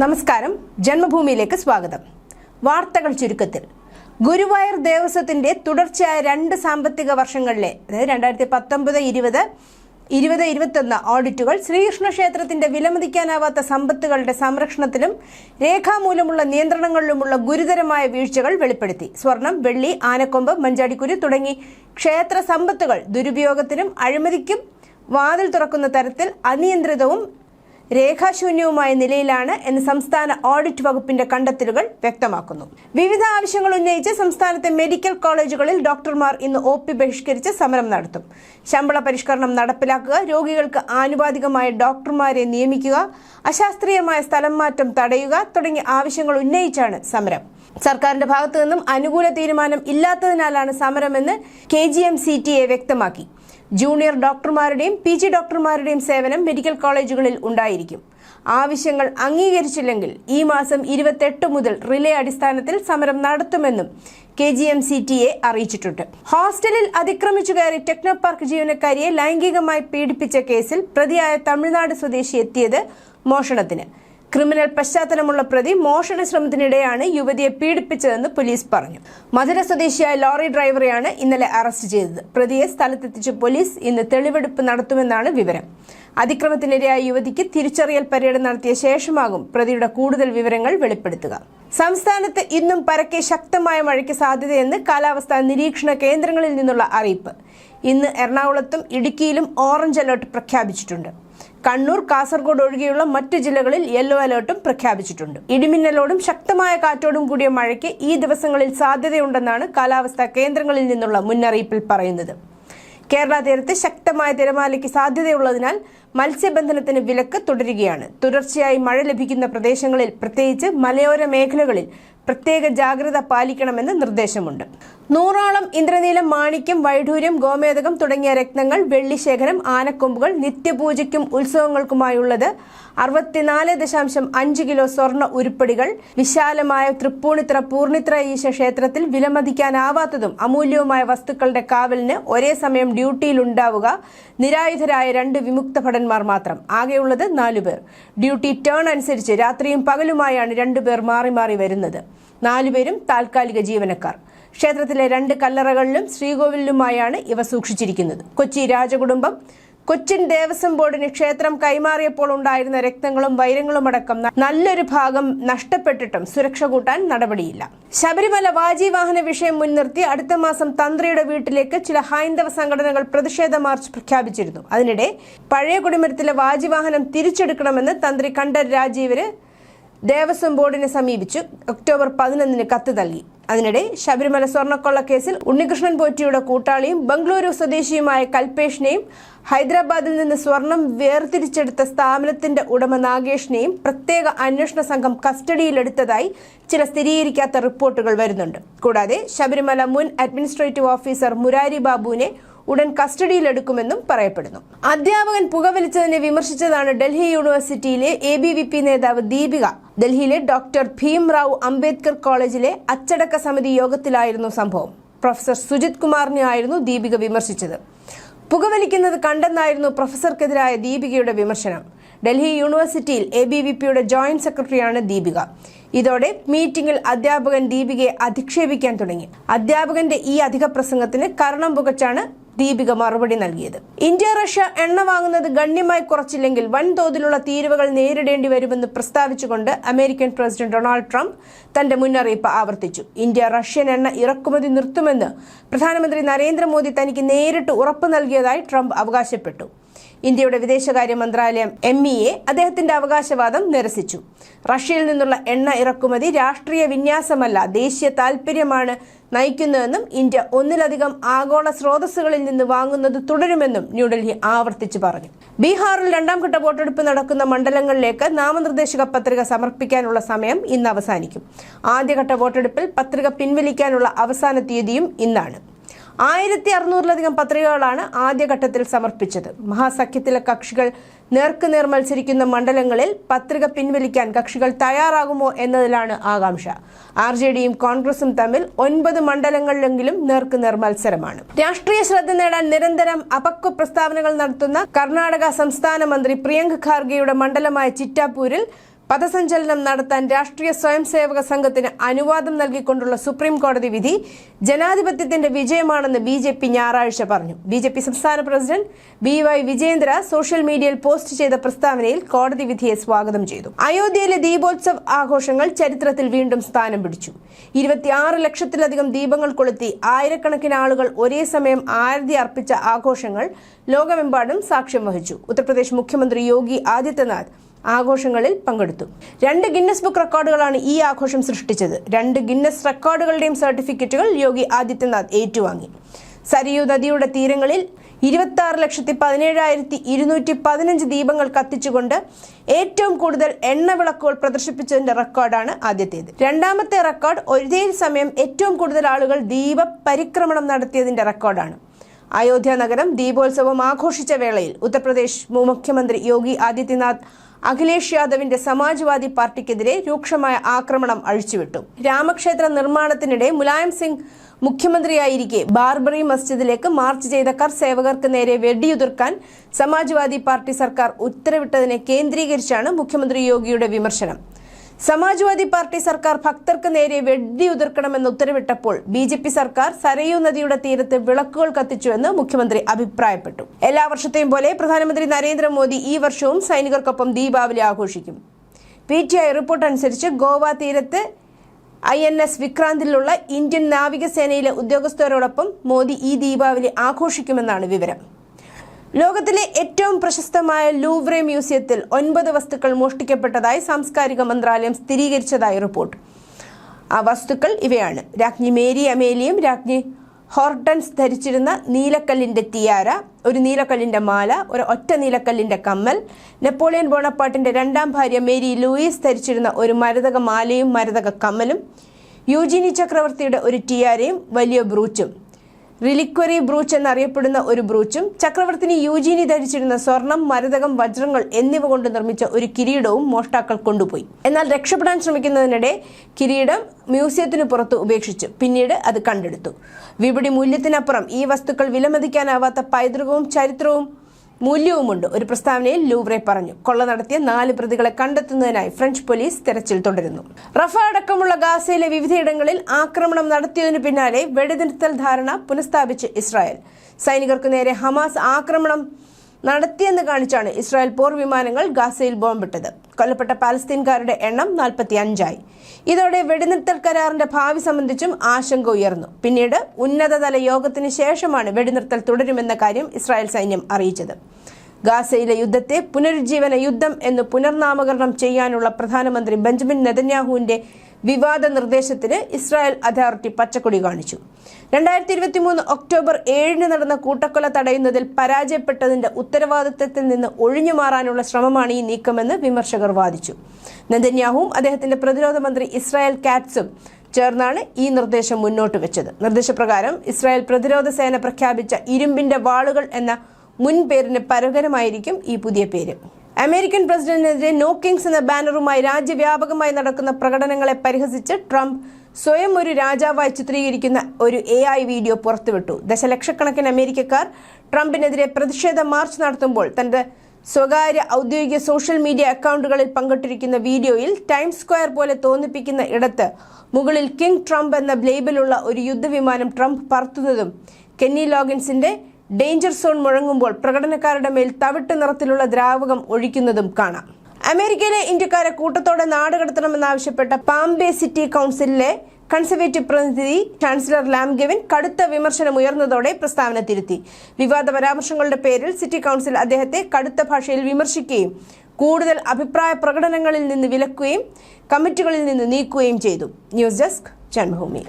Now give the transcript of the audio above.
നമസ്കാരം. ജന്മഭൂമിയിലേക്ക് സ്വാഗതം. വാർത്തകൾ ചുരുക്കത്തിൽ. ഗുരുവായൂർ ദേവസ്വത്തിന്റെ തുടർച്ചയായ രണ്ട് സാമ്പത്തിക വർഷങ്ങളിലെ അതായത് രണ്ടായിരത്തി പത്തൊമ്പത് ഇരുപത് ഇരുപത് ഇരുപത്തൊന്ന് ഓഡിറ്റുകൾ ശ്രീകൃഷ്ണ ക്ഷേത്രത്തിന്റെ വിലമതിക്കാനാവാത്ത സമ്പത്തുകളുടെ സംരക്ഷണത്തിലും രേഖാമൂലമുള്ള നിയന്ത്രണങ്ങളിലുമുള്ള ഗുരുതരമായ വീഴ്ചകൾ വെളിപ്പെടുത്തി. സ്വർണം വെള്ളി ആനക്കൊമ്പ് മഞ്ചാടിക്കുരു തുടങ്ങി ക്ഷേത്ര സമ്പത്തുകൾ ദുരുപയോഗത്തിനും അഴിമതിക്കും വാതിൽ തുറക്കുന്ന തരത്തിൽ അനിയന്ത്രിതവും രേഖാശൂന്യവുമായ നിലയിലാണ് എന്ന് സംസ്ഥാന ഓഡിറ്റ് വകുപ്പിന്റെ കണ്ടെത്തലുകൾ വ്യക്തമാക്കുന്നു. വിവിധ ആവശ്യങ്ങൾ ഉന്നയിച്ച് സംസ്ഥാനത്തെ മെഡിക്കൽ കോളേജുകളിൽ ഡോക്ടർമാർ ഇന്ന് ഒ പി ബഹിഷ്കരിച്ച് സമരം നടത്തും. ശമ്പള പരിഷ്കരണം നടപ്പിലാക്കുക രോഗികൾക്ക് ആനുപാതികമായ ഡോക്ടർമാരെ നിയമിക്കുക അശാസ്ത്രീയമായ സ്ഥലം മാറ്റം തടയുക തുടങ്ങിയ ആവശ്യങ്ങൾ ഉന്നയിച്ചാണ് സമരം. സർക്കാരിന്റെ ഭാഗത്തു നിന്നും അനുകൂല തീരുമാനം ഇല്ലാത്തതിനാലാണ് സമരമെന്ന് K G M C T A വ്യക്തമാക്കി. ജൂനിയർ ഡോക്ടർമാരുടെയും പി ജി ഡോക്ടർമാരുടെയും സേവനം മെഡിക്കൽ കോളേജുകളിൽ ഉണ്ടായിരിക്കും. ആവശ്യങ്ങൾ അംഗീകരിച്ചില്ലെങ്കിൽ ഈ മാസം ഇരുപത്തെട്ട് മുതൽ റിലേ അടിസ്ഥാനത്തിൽ സമരം നടത്തുമെന്നും K G M C T A അറിയിച്ചിട്ടുണ്ട്. ഹോസ്റ്റലിൽ അതിക്രമിച്ചു കയറി ടെക്നോ പാർക്ക് ജീവനക്കാരിയെ ലൈംഗികമായി പീഡിപ്പിച്ച കേസിൽ പ്രതിയായ തമിഴ്നാട് സ്വദേശി എത്തിയത് മോഷണത്തിന്. ക്രിമിനൽ പശ്ചാത്തലമുള്ള പ്രതി മോഷണ ശ്രമത്തിനിടെയാണ് യുവതിയെ പീഡിപ്പിച്ചതെന്ന് പോലീസ് പറഞ്ഞു. മധുര സ്വദേശിയായ ലോറി ഡ്രൈവറെയാണ് ഇന്നലെ അറസ്റ്റ് ചെയ്തത്. പ്രതിയെ സ്ഥലത്തെത്തിച്ച് പോലീസ് ഇന്ന് തെളിവെടുപ്പ് നടത്തുമെന്നാണ് വിവരം. അതിക്രമത്തിനിരയായ യുവതിക്ക് തിരിച്ചറിയൽ പര്യടനം നടത്തിയ ശേഷമാകും പ്രതിയുടെ കൂടുതൽ വിവരങ്ങൾ വെളിപ്പെടുത്തുക. സംസ്ഥാനത്ത് ഇന്നും പരക്കെ ശക്തമായ മഴയ്ക്ക് സാധ്യതയെന്ന് കാലാവസ്ഥാ നിരീക്ഷണ കേന്ദ്രങ്ങളിൽ നിന്നുള്ള അറിയിപ്പ്. ഇന്ന് എറണാകുളത്തും ഇടുക്കിയിലും ഓറഞ്ച് അലർട്ട് പ്രഖ്യാപിച്ചിട്ടുണ്ട്. കണ്ണൂർ കാസർഗോഡ് ഒഴികെയുള്ള മറ്റു ജില്ലകളിൽ യെല്ലോ അലേർട്ടും പ്രഖ്യാപിച്ചിട്ടുണ്ട്. ഇടിമിന്നലോടും ശക്തമായ കാറ്റോടും കൂടിയ മഴയ്ക്ക് ഈ ദിവസങ്ങളിൽ സാധ്യതയുണ്ടെന്നാണ് കാലാവസ്ഥാ കേന്ദ്രങ്ങളിൽ നിന്നുള്ള മുന്നറിയിപ്പിൽ പറയുന്നത്. കേരള തീരത്ത് ശക്തമായ തിരമാലയ്ക്ക് സാധ്യതയുള്ളതിനാൽ മത്സ്യബന്ധനത്തിന് വിലക്ക് തുടരുകയാണ്. തുടർച്ചയായി മഴ ലഭിക്കുന്ന പ്രദേശങ്ങളിൽ പ്രത്യേകിച്ച് മലയോര മേഖലകളിൽ പ്രത്യേക ജാഗ്രത പാലിക്കണമെന്ന് നിർദ്ദേശമുണ്ട്. നൂറോളം ഇന്ദ്രനീലം മാണിക്യം വൈഡൂര്യം ഗോമേതകം തുടങ്ങിയ രത്നങ്ങൾ വെള്ളിശേഖരം ആനക്കൊമ്പുകൾ നിത്യപൂജയ്ക്കും ഉത്സവങ്ങൾക്കുമായുള്ളത് അറുപത്തിനാല് ദശാംശം അഞ്ച് കിലോ സ്വർണ ഉരുപ്പടികൾ വിശാലമായ തൃപ്പൂണിത്ര പൂർണിത്ര ഈശ ക്ഷേത്രത്തിൽ വിലമതിക്കാനാവാത്തതും അമൂല്യവുമായ വസ്തുക്കളുടെ കാവലിന് ഒരേ സമയം ഡ്യൂട്ടിയിലുണ്ടാവുക നിരായുധരായ രണ്ട് വിമുക്ത ഭടന്മാർ മാത്രം. ആകെയുള്ളത് നാലുപേർ ഡ്യൂട്ടി ടേൺ അനുസരിച്ച് രാത്രിയും പകലുമായാണ് രണ്ടുപേർ മാറി മാറി വരുന്നത്. നാലുപേരും താൽക്കാലിക ജീവനക്കാർ. ക്ഷേത്രത്തിലെ രണ്ട് കല്ലറകളിലും ശ്രീകോവിലിലുമായാണ് ഇവ സൂക്ഷിച്ചിരിക്കുന്നത്. കൊച്ചി രാജകുടുംബം കൊച്ചിൻ ദേവസ്വം ബോർഡിന് ക്ഷേത്രം കൈമാറിയപ്പോൾ ഉണ്ടായിരുന്ന രക്തങ്ങളും വൈരങ്ങളും അടക്കം നല്ലൊരു ഭാഗം നഷ്ടപ്പെട്ടിട്ടും സുരക്ഷ കൂട്ടാൻ നടപടിയില്ല. ശബരിമല വാജീവാഹന വിഷയം മുൻനിർത്തി അടുത്ത മാസം തന്ത്രിയുടെ വീട്ടിലേക്ക് ചില ഹൈന്ദവ സംഘടനകൾ പ്രതിഷേധ മാർച്ച് പ്രഖ്യാപിച്ചിരുന്നു. അതിനിടെ പഴയ കുടിമരത്തിലെ വാജിവാഹനം തിരിച്ചെടുക്കണമെന്ന് തന്ത്രി കണ്ഠർ രാജീവര് ദേവസ്വം ബോർഡിനെ സമീപിച്ച് ഒക്ടോബർ പതിനൊന്നിന് കത്ത് നൽകി. അതിനിടെ ശബരിമല സ്വർണക്കൊള്ള കേസിൽ ഉണ്ണികൃഷ്ണൻ പോറ്റിയുടെ കൂട്ടാളിയും ബംഗളൂരു സ്വദേശിയുമായ കൽപേഷിനെയും ഹൈദരാബാദിൽ നിന്ന് സ്വർണം വേർതിരിച്ചെടുത്ത സ്ഥാപനത്തിന്റെ ഉടമ നാഗേഷിനെയും പ്രത്യേക അന്വേഷണ സംഘം കസ്റ്റഡിയിലെടുത്തതായി ചില സ്ഥിരീകരിക്കാത്ത റിപ്പോർട്ടുകൾ വരുന്നുണ്ട്. കൂടാതെ ശബരിമല മുൻ അഡ്മിനിസ്ട്രേറ്റീവ് ഓഫീസർ മുരാരി ബാബുവിനെ ഉടൻ കസ്റ്റഡിയിലെടുക്കുമെന്നും പറയപ്പെടുന്നു. അധ്യാപകൻ പുകവലിച്ചതിനെ വിമർശിച്ചതാണ് ഡൽഹി യൂണിവേഴ്സിറ്റിയിലെ എ ബി വി പി നേതാവ് ദീപിക. ഡൽഹിയിലെ ഡോക്ടർ ഭീം റാവു അംബേദ്കർ കോളേജിലെ അച്ചടക്ക സമിതി യോഗത്തിലായിരുന്നു സംഭവം. പ്രൊഫസർ സുജിത് കുമാറിനെ ആയിരുന്നു ദീപിക വിമർശിച്ചത്. പുകവലിക്കുന്നത് കണ്ടെന്നായിരുന്നു പ്രൊഫസർക്കെതിരായ ദീപികയുടെ വിമർശനം. ഡൽഹി യൂണിവേഴ്സിറ്റിയിൽ എ ബി വി പിയുടെ ജോയിന്റ് സെക്രട്ടറിയാണ് ദീപിക. ഇതോടെ മീറ്റിംഗിൽ അധ്യാപകൻ ദീപികയെ അധിക്ഷേപിക്കാൻ തുടങ്ങി. അധ്യാപകന്റെ ഈ അധിക പ്രസംഗത്തിന് കരണം പുകച്ചാണ് ദീപിക മറുപടി നൽകിയത്. ഇന്ത്യ റഷ്യ എണ്ണ വാങ്ങുന്നത് ഗണ്യമായി കുറച്ചില്ലെങ്കിൽ വൻതോതിലുള്ള തീരുവകൾ നേരിടേണ്ടി വരുമെന്ന് പ്രസ്താവിച്ചുകൊണ്ട് അമേരിക്കൻ പ്രസിഡന്റ് ഡൊണാൾഡ് ട്രംപ് തന്റെ മുന്നറിയിപ്പ് ആവർത്തിച്ചു. ഇന്ത്യ റഷ്യൻ എണ്ണ ഇറക്കുമതി നിർത്തുമെന്ന് പ്രധാനമന്ത്രി നരേന്ദ്രമോദി തനിക്ക് നേരിട്ട് ഉറപ്പ് നൽകിയതായി ട്രംപ് അവകാശപ്പെട്ടു. ഇന്ത്യയുടെ വിദേശകാര്യ മന്ത്രാലയം എം ഇ എ അദ്ദേഹത്തിന്റെ അവകാശവാദം നിരസിച്ചു. റഷ്യയിൽ നിന്നുള്ള എണ്ണ ഇറക്കുമതി രാഷ്ട്രീയ വിന്യാസമല്ല ദേശീയ താൽപര്യമാണ് നയിക്കുന്നതെന്നും ഇന്ത്യ ഒന്നിലധികം ആഗോള സ്രോതസ്സുകളിൽ നിന്ന് വാങ്ങുന്നത് തുടരുമെന്നും ന്യൂഡൽഹി ആവർത്തിച്ചു പറഞ്ഞു. ബീഹാറിൽ രണ്ടാം ഘട്ട വോട്ടെടുപ്പ് നടക്കുന്ന മണ്ഡലങ്ങളിലേക്ക് നാമനിർദ്ദേശക പത്രിക സമർപ്പിക്കാനുള്ള സമയം ഇന്ന് അവസാനിക്കും. ആദ്യഘട്ട വോട്ടെടുപ്പിൽ പത്രിക പിൻവലിക്കാനുള്ള അവസാന തീയതിയും ഇന്നാണ്. ആയിരത്തി അറുന്നൂറിലധികം പത്രികകളാണ് ആദ്യഘട്ടത്തിൽ സമർപ്പിച്ചത്. മഹാസഖ്യത്തിലെ കക്ഷികൾ നേർക്കുനേർ മത്സരിക്കുന്ന മണ്ഡലങ്ങളിൽ പത്രിക പിൻവലിക്കാൻ കക്ഷികൾ തയ്യാറാകുമോ എന്നതിലാണ് ആകാംക്ഷ. ആർ ജെ ഡിയും കോൺഗ്രസും തമ്മിൽ ഒൻപത് മണ്ഡലങ്ങളിലെങ്കിലും നേർക്കുനേർ മത്സരമാണ്. രാഷ്ട്രീയ ശ്രദ്ധ നേടാൻ നിരന്തരം അപക്വ പ്രസ്താവനകൾ നടത്തുന്ന കർണാടക സംസ്ഥാന മന്ത്രി പ്രിയങ്ക് ഖാർഗെയുടെ മണ്ഡലമായ ചിറ്റാപൂരിൽ പഥസഞ്ചലനം നടത്താൻ രാഷ്ട്രീയ സ്വയംസേവക സംഘത്തിന് അനുവാദം നൽകിക്കൊണ്ടുള്ള സുപ്രീം കോടതി വിധി ജനാധിപത്യത്തിന്റെ വിജയമാണെന്ന് ബി ജെ പി ഞായറാഴ്ച പറഞ്ഞു. ബി ജെ പി സംസ്ഥാന president B Y Vijayendra social മീഡിയയിൽ പോസ്റ്റ് ചെയ്ത പ്രസ്താവനയിൽ കോടതി വിധിയെ സ്വാഗതം ചെയ്തു. അയോധ്യയിലെ ദീപോത്സവ് ആഘോഷങ്ങൾ ചരിത്രത്തിൽ വീണ്ടും സ്ഥാനം പിടിച്ചു. ഇരുപത്തിയാറ് ലക്ഷത്തിലധികം ദീപങ്ങൾ കൊളുത്തി ആയിരക്കണക്കിന് ആളുകൾ ഒരേ സമയം ആരതി അർപ്പിച്ച ആഘോഷങ്ങൾ ലോകമെമ്പാടും സാക്ഷ്യം വഹിച്ചു. ഉത്തർപ്രദേശ് മുഖ്യമന്ത്രി യോഗി ആദിത്യനാഥ് ആഘോഷങ്ങളിൽ പങ്കെടുത്തു. രണ്ട് ഗിന്നസ് ബുക്ക് റെക്കോർഡുകളാണ് ഈ ആഘോഷം സൃഷ്ടിച്ചത്. രണ്ട് ഗിന്നസ് റെക്കോർഡുകളുടെയും സർട്ടിഫിക്കറ്റുകൾ യോഗി ആദിത്യനാഥ് ഏറ്റുവാങ്ങി. സരിയു നദിയുടെ തീരങ്ങളിൽ ഇരുപത്തി ആറ് ലക്ഷത്തി പതിനേഴായിരത്തി ഇരുന്നൂറ്റി പതിനഞ്ച് ദീപങ്ങൾ കത്തിച്ചുകൊണ്ട് ഏറ്റവും കൂടുതൽ എണ്ണ വിളക്കുകൾ പ്രദർശിപ്പിച്ചതിന്റെ റെക്കോർഡാണ് ആദ്യത്തേത്. രണ്ടാമത്തെ റെക്കോർഡ് ഒരേ സമയം ഏറ്റവും കൂടുതൽ ആളുകൾ ദീപ പരിക്രമണം നടത്തിയതിന്റെ റെക്കോർഡാണ്. അയോധ്യ നഗരം ദീപോത്സവം ആഘോഷിച്ച വേളയിൽ ഉത്തർപ്രദേശ് മുഖ്യമന്ത്രി യോഗി ആദിത്യനാഥ് അഖിലേഷ് യാദവിന്റെ സമാജ്വാദി പാർട്ടിക്കെതിരെ രൂക്ഷമായ ആക്രമണം അഴിച്ചുവിട്ടു. രാമക്ഷേത്ര നിർമ്മാണത്തിനിടെ മുലായം സിംഗ് മുഖ്യമന്ത്രിയായിരിക്കെ ബാർബറി മസ്ജിദിലേക്ക് മാർച്ച് ചെയ്ത കർ സേവകർക്ക് നേരെ വെടിയുതിർക്കാൻ സമാജ്വാദി പാർട്ടി സർക്കാർ ഉത്തരവിട്ടതിനെ കേന്ദ്രീകരിച്ചാണ് മുഖ്യമന്ത്രി യോഗിയുടെ വിമർശനം. സമാജ്വാദി പാർട്ടി സർക്കാർ ഭക്തർക്ക് നേരെ വെടിയുതിർക്കണമെന്ന് ഉത്തരവിട്ടപ്പോൾ ബി ജെ പി സർക്കാർ സരയൂ നദിയുടെ തീരത്ത് വിളക്കുകൾ കത്തിച്ചുവെന്ന് മുഖ്യമന്ത്രി അഭിപ്രായപ്പെട്ടു. എല്ലാ വർഷത്തെയും പോലെ പ്രധാനമന്ത്രി നരേന്ദ്രമോദി ഈ വർഷവും സൈനികർക്കൊപ്പം ദീപാവലി ആഘോഷിക്കും. പി ടി ഐ റിപ്പോർട്ട് അനുസരിച്ച് ഗോവ തീരത്ത് ഐ എൻ എസ് വിക്രാന്തിലുള്ള ഇന്ത്യൻ നാവികസേനയിലെ ഉദ്യോഗസ്ഥരോടൊപ്പം മോദി ഈ ദീപാവലി ആഘോഷിക്കുമെന്നാണ് വിവരം. ലോകത്തിലെ ഏറ്റവും പ്രശസ്തമായ ലൂവ്രെ മ്യൂസിയത്തിൽ ഒൻപത് വസ്തുക്കൾ മോഷ്ടിക്കപ്പെട്ടതായി സാംസ്കാരിക മന്ത്രാലയം സ്ഥിരീകരിച്ചതായി റിപ്പോർട്ട്. ആ വസ്തുക്കൾ ഇവയാണ്. രാജ്ഞി മേരി അമേലിയും രാജ്ഞി ഹോർട്ടൻസ് ധരിച്ചിരുന്ന നീലക്കല്ലിന്റെ തിയാര ഒരു നീലക്കല്ലിന്റെ മാല ഒരു ഒറ്റ നീലക്കല്ലിന്റെ കമ്മൽ നെപ്പോളിയൻ ബോണപ്പാട്ടിന്റെ രണ്ടാം ഭാര്യ മേരി ലൂയിസ് ധരിച്ചിരുന്ന ഒരു മരതക മാലയും മരതക കമ്മലും യൂജിനി ചക്രവർത്തിയുടെ ഒരു ടിയാരയും വലിയ ബ്രൂച്ചും. റിലിക്വറി ബ്രൂച്ച് എന്നറിയപ്പെടുന്ന ഒരു ബ്രൂച്ചും ചക്രവർത്തിനി യൂജീനി ധരിച്ചിരുന്ന സ്വർണം മരതകം വജ്രങ്ങൾ എന്നിവ കൊണ്ട് നിർമ്മിച്ച ഒരു കിരീടവും മോഷ്ടാക്കൾ കൊണ്ടുപോയി. എന്നാൽ രക്ഷപ്പെടാൻ ശ്രമിക്കുന്നതിനിടെ കിരീടം മ്യൂസിയത്തിന് പുറത്ത് ഉപേക്ഷിച്ചു. പിന്നീട് അത് കണ്ടെടുത്തു. വിപണി മൂല്യത്തിനപ്പുറം ഈ വസ്തുക്കൾ വിലമതിക്കാനാവാത്ത പൈതൃകവും ചരിത്രവും മൂല്യവുമുണ്ട്. ഒരു പ്രസ്താവനയിൽ ലൂവ്രെ പറഞ്ഞു കൊള്ള നടത്തിയ നാല് പ്രതികളെ കണ്ടെത്തുന്നതിനായി ഫ്രഞ്ച് പോലീസ് തെരച്ചിൽ തുടരുന്നു. റഫ അടക്കമുള്ള ഗാസയിലെ വിവിധയിടങ്ങളിൽ ആക്രമണം നടത്തിയതിനു പിന്നാലെ വെടിനിർത്തൽ ധാരണ പുനഃസ്ഥാപിച്ച് ഇസ്രായേൽ. സൈനികർക്കു നേരെ ഹമാസ് ആക്രമണം നടത്തിയെന്ന് കാണിച്ചാണ് ഇസ്രായേൽ പോർ വിമാനങ്ങൾ ഗാസയിൽ ബോംബിട്ടത്. കൊല്ലപ്പെട്ട പാലസ്തീൻകാരുടെ എണ്ണം നാൽപ്പത്തി അഞ്ചായി ഇതോടെ വെടിനിർത്തൽ കരാറിന്റെ ഭാവി സംബന്ധിച്ചും ആശങ്ക ഉയർന്നു. പിന്നീട് ഉന്നതതല യോഗത്തിന് ശേഷമാണ് വെടിനിർത്തൽ തുടരുമെന്ന കാര്യം ഇസ്രായേൽ സൈന്യം അറിയിച്ചത്. ഗാസയിലെ യുദ്ധത്തെ പുനരുജ്ജീവന യുദ്ധം എന്ന് പുനർനാമകരണം ചെയ്യാനുള്ള പ്രധാനമന്ത്രി ബെഞ്ചമിൻ നെതന്യാഹുവിന്റെ വിവാദ നിർദ്ദേശത്തിന് ഇസ്രായേൽ അതോറിറ്റി പച്ചക്കൊടി കാണിച്ചു. രണ്ടായിരത്തി ഇരുപത്തി മൂന്ന് ഒക്ടോബർ ഏഴിന് നടന്ന കൂട്ടക്കൊല തടയുന്നതിൽ പരാജയപ്പെട്ടതിന്റെ ഉത്തരവാദിത്തത്തിൽ നിന്ന് ഒഴിഞ്ഞു മാറാനുള്ള ശ്രമമാണ് ഈ നീക്കമെന്ന് വിമർശകർ വാദിച്ചു. നെതന്യാഹുവും അദ്ദേഹത്തിന്റെ പ്രതിരോധ മന്ത്രി ഇസ്രായേൽ കാറ്റ്സും ചേർന്നാണ് ഈ നിർദ്ദേശം മുന്നോട്ട് വെച്ചത്. നിർദ്ദേശപ്രകാരം ഇസ്രായേൽ പ്രതിരോധ സേന പ്രഖ്യാപിച്ച ഇരുമ്പിന്റെ വാളുകൾ എന്ന മുൻ പേരിന് പകരമായിരിക്കും ഈ പുതിയ പേര്. അമേരിക്കൻ പ്രസിഡന്റിനെതിരെ നോ കിങ്സ് എന്ന ബാനറുമായി രാജ്യവ്യാപകമായി നടക്കുന്ന പ്രകടനങ്ങളെ പരിഹസിച്ച് ട്രംപ് സ്വയം ഒരു രാജാവായി ചിത്രീകരിക്കുന്ന ഒരു എ ഐ വീഡിയോ പുറത്തുവിട്ടു. ദശലക്ഷക്കണക്കിന് അമേരിക്കക്കാർ ട്രംപിനെതിരെ പ്രതിഷേധ മാർച്ച് നടത്തുമ്പോൾ തന്റെ സ്വകാര്യ ഔദ്യോഗിക സോഷ്യൽ മീഡിയ അക്കൗണ്ടുകളിൽ പങ്കിട്ടിരിക്കുന്ന വീഡിയോയിൽ ടൈംസ് സ്ക്വയർ പോലെ തോന്നിപ്പിക്കുന്ന ഇടത്ത് മുകളിൽ കിങ് ട്രംപ് എന്ന ലേബലുള്ള ഒരു യുദ്ധവിമാനം ട്രംപ് പറത്തുന്നതും കെന്നി ലോഗിൻസിന്റെ ഡേഞ്ചർ സോൺ മുഴങ്ങുമ്പോൾ പ്രകടനക്കാരുടെ മേൽ തവിട്ട് നിറത്തിലുള്ള ദ്രാവകം ഒഴിക്കുന്നതും കാണാം. അമേരിക്കയിലെ ഇന്ത്യക്കാരെ കൂട്ടത്തോടെ നാടുകടത്തണമെന്നാവശ്യപ്പെട്ട പാംബെ സിറ്റി കൗൺസിലിലെ കൺസർവേറ്റീവ് പ്രതിനിധി ചാൻസലർ ലാം ഗെവിൻ കടുത്ത വിമർശനം ഉയർന്നതോടെ പ്രസ്താവന തിരുത്തി. വിവാദ പരാമർശങ്ങളുടെ പേരിൽ സിറ്റി കൗൺസിൽ അദ്ദേഹത്തെ കടുത്ത ഭാഷയിൽ വിമർശിക്കുകയും കൂടുതൽ അഭിപ്രായ പ്രകടനങ്ങളിൽ നിന്ന് വിലക്കുകയും കമ്മിറ്റികളിൽ നിന്ന് നീക്കുകയും ചെയ്തു. News desk Janmabhumi.